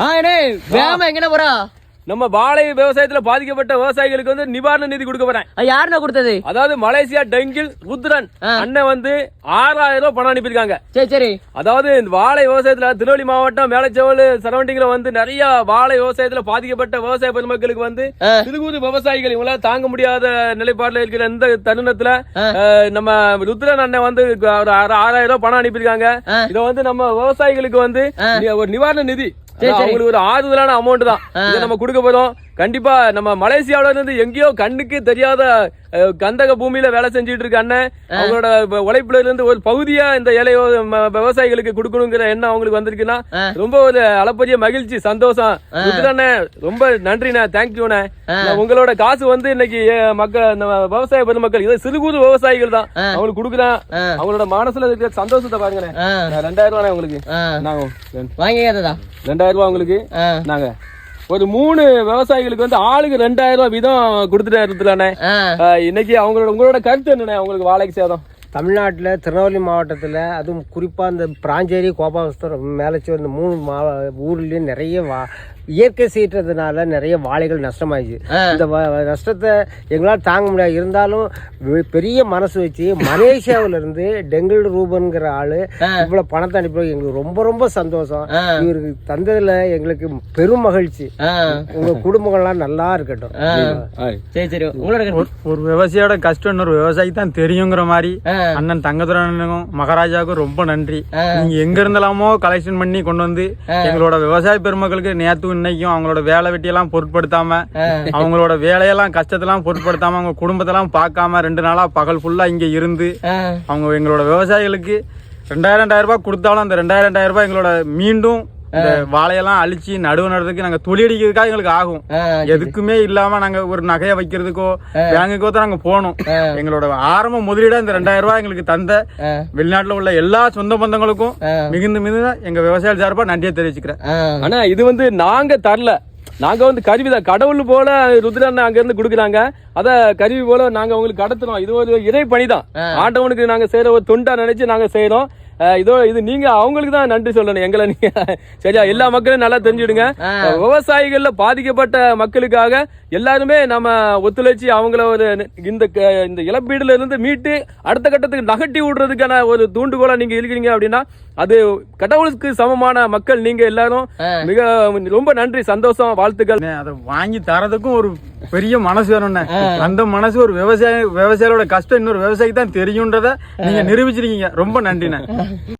ஆ அண்ணே வேகமா எங்கண்ணே போறா? நம்ம வாழை விவசாயத்துல பாதிக்கப்பட்ட விவசாயிகளுக்கு வந்து நிவாரண நிதி கொடுக்க போறேன். யாருண்ணே கொடுத்தது? அதாவது மலேசியா டெங்கில் ருத்ரன் அண்ணன் வந்து ஆறாயிரம் ரூபாய் பணம் அனுப்பியிருக்காங்க. சரி சரி. அதாவது இந்த வாழை விவசாயத்துல திருவள்ளி மாவட்டம் மேலச்செவல் சரௌண்டிங்ல வந்து நிறைய வாழை விவசாயத்துல பாதிக்கப்பட்ட விவசாய பெருமக்களுக்கு வந்து ஆ. சிறுகுறு விவசாயிகள் இவங்களால தாங்க முடியாத நிலைப்பாடுல இருக்கிற இந்த தருணத்துல நம்ம ருத்ரன் அண்ணன் வந்து ஒரு ஆறு- ஆறாயிரம் ரூபாய் பணம் அனுப்பியிருக்காங்க. இதை வந்து நம்ம விவசாயிகளுக்கு வந்து ஒரு நிவாரண நிதி அவங்களுக்கு ஒரு ஆறுதலான அமௌண்ட் தான். நம்ம கொடுக்க போறோம். கண்டிப்பா நம்ம மலேசியாவுல இருந்து எங்கேயோ கண்ணுக்கு தெரியாத கந்தக பூமியில வேலை செஞ்சுட்டு இருக்க அண்ணன். அவங்களோட உழைப்புல இருந்து ஒரு பகுதியா இந்த ஏழை விவசாயிகளுக்கு கொடுக்கணுங்கிற எண்ணம் அவங்களுக்கு வந்திருக்குன்னா ரொம்ப ஒரு அளப்பரிய மகிழ்ச்சி சந்தோஷம். ருத்ரண்ணே ரொம்ப நன்றிண்ணே தேங்க்யூண்ணே உங்களோட காசு வந்து இன்னைக்கு மக்கள் நம்ம விவசாய பெருமக்கள் இது சிறு குறு விவசாயிகள் தான். அவங்களுக்கு கொடுக்குறேன் அவங்களோட மனசுல இருக்கிற சந்தோஷத்தை பாருங்கண்ணே ரெண்டாயிரம் ரூபாய் உங்களுக்கு. நாங்க வாங்கிக்காததா ரெண்டாயிரம் ரூபாய் உங்களுக்கு. நாங்க ஒரு மூணு விவசாயிகளுக்கு வந்து ஆளுக்கு ரெண்டாயிரம் ரூபாய் வீதம் கொடுத்துட்டேன் ஆ. இன்னைக்கு அவங்களோட உங்களோட கருத்து என்னண்ணே? உங்களுக்கு வாழைக்கு சேதம். தமிழ்நாட்டில் திருநெல்வேலி மாவட்டத்தில் அதுவும் குறிப்பாக இந்த பிராஞ்சேரி கோபாவஸ்தர் மேலச்சி இந்த மூணு மா ஊர்லேயும் நிறைய வா இயற்கை சீற்றத்தினால நிறைய வாழைகள் நஷ்டமாயிடுச்சு. இந்த நஷ்டத்தை எங்களால் தாங்க முடியாது. இருந்தாலும் பெரிய மனசு வச்சு மலேசியாவுல இருந்து டெங்கில் ரூபன்கிற ஆளு இவ்வளவு பணத்தை அனுப்பி எங்களுக்கு ரொம்ப ரொம்ப சந்தோஷம். இவருக்கு தந்ததுல எங்களுக்கு பெரும் மகிழ்ச்சி. ஆ. உங்க குடும்பங்கள்லாம் நல்லா இருக்கட்டும். சரி சரி. உங்களோட? ஒரு விவசாயியோட கஷ்டம் இன்னொரு விவசாயி தான் தெரியுங்கிற மாதிரி அண்ணன் தங்கதுரனுக்கும் மகாராஜாவுக்கும் ரொம்ப நன்றி. நீங்க எங்க இருந்தலாமோ கலெக்ஷன் பண்ணி கொண்டு வந்து எங்களோட விவசாய பெருமக்களுக்கு நேத்து இன்னைக்கும் அவங்களோட வேலை வெட்டியெல்லாம் பொருட்படுத்தாம அவங்களோட வேலையெல்லாம் கஷ்டத்தெல்லாம் பொருட்படுத்தாம அவங்க குடும்பத்தெல்லாம் பார்க்காம ரெண்டு நாளா பகல் ஃபுல்லா இங்க இருந்து அவங்க எங்களோட விவசாயிகளுக்கு ரெண்டாயிரம் ரெண்டாயிரம் ரூபாய் கொடுத்தாலும் அந்த ரெண்டாயிரம் ரெண்டாயிரம் ரூபாய் எங்களோட மீண்டும் வாழையெல்லாம் அழிச்சு நடுவு நடுறதுக்கு நாங்க தொழிலடிக்கிறதுக்காக எங்களுக்கு ஆகும். எதுக்குமே இல்லாம நாங்க ஒரு நகையை வைக்கிறதுக்கோ பேங்குக்கோ தான் நாங்க போகணும். எங்களோட ஆரம்ப முதலீடா இந்த ரெண்டாயிரம் ரூபாய் எங்களுக்கு தந்த. வெளிநாட்டுல உள்ள எல்லா சொந்த பந்தங்களுக்கும். மிகுந்த மிகுந்த எங்க விவசாய சார்பா நன்றியை தெரிவிச்சுக்கிறேன். ஆனா இது வந்து நாங்க தரல. நாங்க வந்து கருவிதான். கடவுள் போல ருத்ரன் அங்க இருந்து கொடுக்குறாங்க. அத கருவி போல நாங்க உங்களுக்கு கடத்துறோம். இது ஒரு இறை பணிதான் ஆண்டவனுக்கு நாங்க செய்யற ஒரு தொண்டா நினைச்சு நாங்க செய்யறோம் இதோ இது நீங்க அவங்களுக்கு தான் நன்றி சொல்லணும். எங்களை நீங்க சரியா எல்லா மக்களும் நல்லா தெரிஞ்சுடுங்க. விவசாயிகள்ல பாதிக்கப்பட்ட மக்களுக்காக எல்லாருமே நம்ம ஒத்துழைச்சு அவங்கள ஒரு இந்த க- இந்த இழப்பீடுல இருந்து மீட்டு அடுத்த கட்டத்துக்கு நகட்டி விடுறதுக்கான ஒரு தூண்டுகோலா நீங்க இருக்கிறீங்க அப்படின்னா அது கடவுளுக்கு சமமான மக்கள் நீங்க எல்லாரும். மிக ரொம்ப நன்றி சந்தோஷம் வாழ்த்துக்கள். அதை வாங்கி தரதுக்கும் ஒரு பெரிய மனசு வேணும்ண்ணே அந்த மனசு ஒரு விவசாய விவசாயியோட கஷ்டம் இன்னொரு விவசாயிக்கு தான் தெரியுன்றத நீங்க நிரூபிச்சிருக்கீங்க. ரொம்ப நன்றிண்ணே.